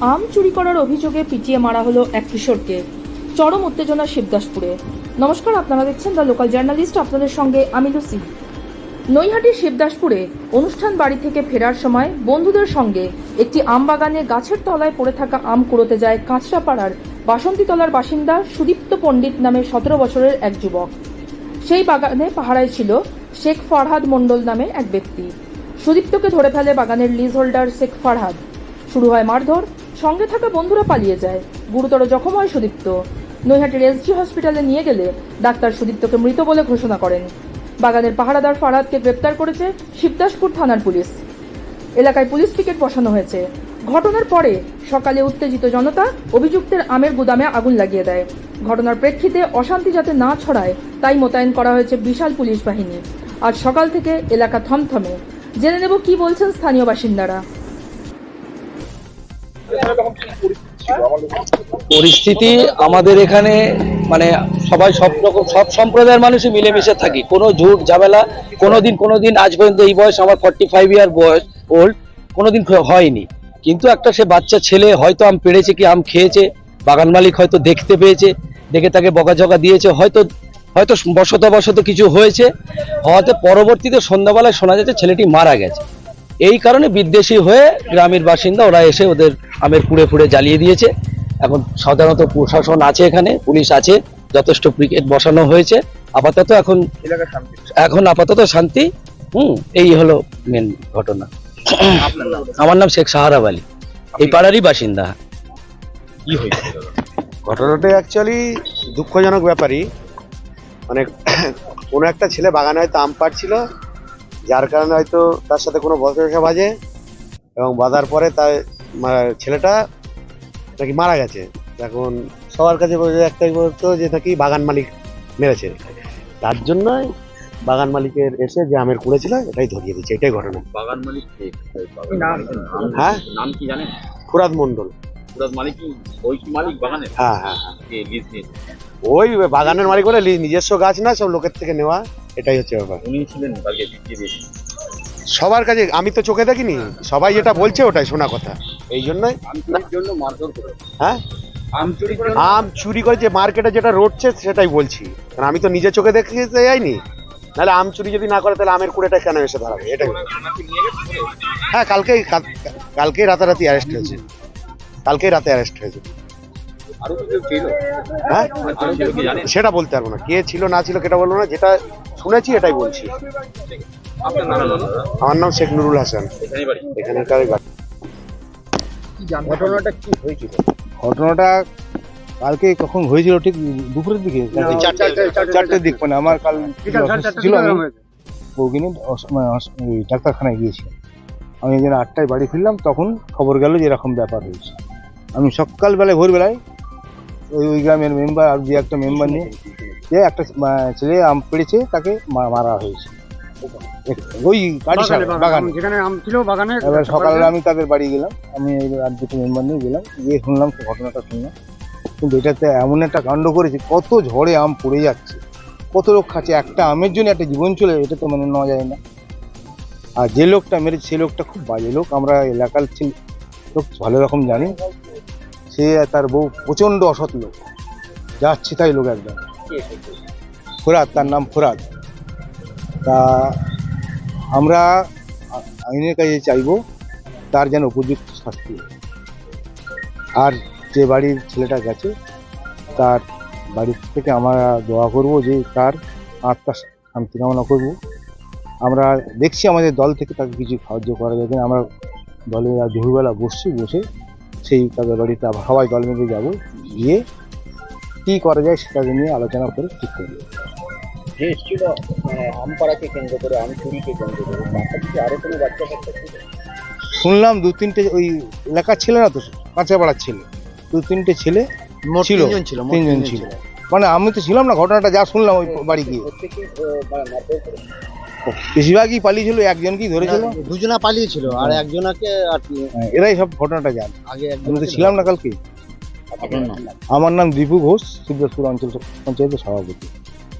আম চুরি করার অভিযোগে পিটিয়ে মারা হলো এক কিশোরকে। চরম উত্তেজনা শিবদাসপুরে। নমস্কার, আপনারা দেখছেন দ্য লোকাল জার্নালিস্ট। আপনাদের সঙ্গে আমি লুসি। নৈহাটির শিবদাসপুরে অনুষ্ঠান বাড়ি থেকে ফেরার সময় বন্ধুদের সঙ্গে একটি আম বাগানে গাছের তলায় পড়ে থাকা আম কুড়োতে যায় কাঁচরাপাড়ার বাসন্তীতলার বাসিন্দা সুদীপ্ত পণ্ডিত নামে সতেরো বছরের এক যুবক। সেই বাগানে পাহারায় ছিল শেখ ফরহাদ মণ্ডল নামে এক ব্যক্তি। সুদীপ্তকে ধরে ফেলে বাগানের লিজ হোল্ডার শেখ ফরহাদ। শুরু হয় মারধর সঙ্গে থাকা বন্ধুরা পালিয়ে যায়। গুরুতর জখম হয় সুদীপ্ত। নৈহাটির এসজি হসপিটালে নিয়ে গেলে ডাক্তার সুদীপ্তকে মৃত বলে ঘোষণা করেন। বাগানের পাহারাদার ফারহাদকে গ্রেপ্তার করেছে শিবদাসপুর থানার পুলিশ। এলাকায় পুলিশ পিকেট বসানো হয়েছে। ঘটনার পরে সকালে উত্তেজিত জনতা অভিযুক্তের আমের গুদামে আগুন লাগিয়ে দেয়। ঘটনার প্রেক্ষিতে অশান্তি যাতে না ছড়ায়, তাই মোতায়েন করা হয়েছে বিশাল পুলিশ বাহিনী। আজ সকাল থেকে এলাকা থমথমে। জেনে নেব কি বলছেন স্থানীয় বাসিন্দারা। পরিস্থিতি আমাদের এখানে মানে সবাই সব রকম, সব সম্প্রদায়ের মানুষই মিলেমিশে থাকি। কোনো ঝুট ঝামেলা, কোনোদিন কোনোদিন আজ পর্যন্ত এই বয়স আমার ফর্টি ফাইভ ইয়ার বয়স ওল্ড কোনোদিন হয়নি। কিন্তু একটা সে বাচ্চা ছেলে, হয়তো আম পেড়েছে কি, আম খেয়েছে, বাগান মালিক হয়তো দেখতে পেয়েছে, দেখে তাকে বকাঝকা দিয়েছে, হয়তো হয়তো বশত বশত কিছু হয়েছে। হওয়াতে পরবর্তীতে সন্ধ্যাবেলায় শোনা যাচ্ছে ছেলেটি মারা গেছে। এই কারণে বিদ্বেষী হয়ে গ্রামের বাসিন্দা ওরা এসে ওদের আমের কুড়ে ফুড়ে জ্বালিয়ে দিয়েছে। এখন সাধারণত প্রশাসন আছে এখানে পুলিশ আছে যথেষ্ট ক্রিকেট বসানো হয়েছে। আপাতত এখন এখন আপাতত শান্তি। হুম এই হলো মেন ঘটনা। আমার নাম শেখ সাহারাব আলী। এই পাড়ারই বাসিন্দা। কি হয়েছে? ঘটনাটা অ্যাকচুয়ালি দুঃখজনক ব্যাপারই। মানে কোনো একটা ছেলে বাগানে হয়তো আম পাড়ছিল যার কারণে হয়তো তার সাথে কোনো বসা বাজে এবং বাঁধার পরে তার ছেলেটা নাকি মারা গেছে। এখন সবার কাছে বোঝা একটাই বলতো যে নাকি বাগান মালিক মেরেছে। তার জন্যই বাগান মালিকের এসে যে আমের কুড়েছিল এটাই ধরিয়ে দিচ্ছে এটাই ঘটনা। বাগান মালিক হ্যাঁ? নাম কি জানেন? ফুরাদ মন্ডল পুরাত মালিক ওই মালিক বাগানের? হ্যাঁ হ্যাঁ হ্যাঁ। ওই বাগানের মালিক বলে নিজস্ব গাছ না সব লোকের থেকে নেওয়া। এটাই হচ্ছে ব্যাপার। উনি ছিলেন তাকে সবার কাছে আমি তো চোখে দেখিনি সবাই যেটা বলছে ওটাই শোনা কথা। এই জন্যই? জন্য হ্যাঁ? আম চুরি করে যে মার্কেটে যেটা রটছে সেটাই বলছি। কারণ আমি তো নিজে চোখে দেখতে যাইনি। নাহলে আম চুরি যদি না করে তাহলে আমের কুড়েটা কেন এসে দাঁড়াবে এটাই? হ্যাঁ কালকেই কাল- কালকেই রাতারাতি অ্যারেস্ট হয়েছে। কালকেই রাতে অ্যারেস্ট হয়েছে। হ্যাঁ? সেটা বলতে পারব না। কে ছিল না ছিল কেটা বলব না। যেটা শুনেছি এটাই বলছি। আপনার নাম জানো আমার নাম শেখ নুরুল হাসান। এখানে এখানকার ঘটনাটা কি হয়েছিল? ঘটনাটা কালকে কখন হয়েছিল? ঠিক দুপুরের দিকে? চারটের দিক। মানে আমার কাল ছিল আমি বউকে নিয়ে অস- মানে ডাক্তারখানায় গিয়েছিলাম আমি যেন আটটায় বাড়ি ফিরলাম তখন খবর গেল যে এরকম ব্যাপার হয়েছে। আমি সকালবেলায় ভোরবেলায় ওই ওই গ্রামের মেম্বার আর দু একটা মেম্বার নিয়ে যে একটা ছেলে আম পেড়েছে তাকে মারা হয়েছে। ওই বাড়ি বাগানে যেখানে আম ছিল বাগানে এবার সকালে আমি তাদের বাড়ি গেলাম আমি এই আর দুটো মেম্বার নিয়ে গেলাম গিয়ে শুনলাম ঘটনাটা শুনলাম। কিন্তু এটাতে এমন একটা কাণ্ড করেছে কত ঝড়ে আম পড়ে যাচ্ছে কত লোক খাচ্ছে একটা আমের জন্য একটা জীবন চলে এটা তো মেনে নেওয়া যায় না। আর যে লোকটা মেরেছে সে লোকটা খুব বাজে লোক আমরা এলাকার ছিল লোক ভালো রকম জানি। সে তার বউ প্রচণ্ড অসৎ লোক। যাচ্ছে তাই লোক একদম। ফোরাত, তার নাম ফোরাত। তা আমরা আইনের কাছে চাইব তার যেন উপযুক্ত শাস্তি আর যে বাড়ির ছেলেটা গেছে, তার বাড়ির থেকে আমরা দোয়া করব যে তার আত্মা শান্তি কামনা করব। আমরা দেখছি আমাদের দল থেকে তাকে কিছু সাহায্য করা যাবে। আমরা দলে দুপুরবেলা বসছি, বসে সেই তাদের বাড়িতে আবার সবাই দল মিলে যাব। গিয়ে কী করা যায় সেটাকে নিয়ে আলোচনা করে ঠিক করব যে আম পাড়াকে কেন্দ্র করে আম চুরিকে কেন্দ্র করে। পাশাপাশি আরও কোনো বাচ্চা কাচ্চা ছিল? শুনলাম দু তিনটে ওই এলাকার ছেলে না তো কাঁচাপাড়ার ছেলে। দু তিনটে ছেলে ছিল। তিনজন ছিল মানে আমি তো ছিলাম না ঘটনাটা যা শুনলাম ওই বাড়ি গিয়ে। বেশিরভাগই পালিয়েছিল একজনকেই ধরেছিল? দুজনা পালিয়েছিল আর একজনাকে আর হ্যাঁ, এরাই সব ঘটনাটা জান। আগে আমি তো ছিলাম না কালকে। আমার নাম দীপু ঘোষ সিদ্ধেশ্বর অঞ্চল পঞ্চায়েতের সভাপতি।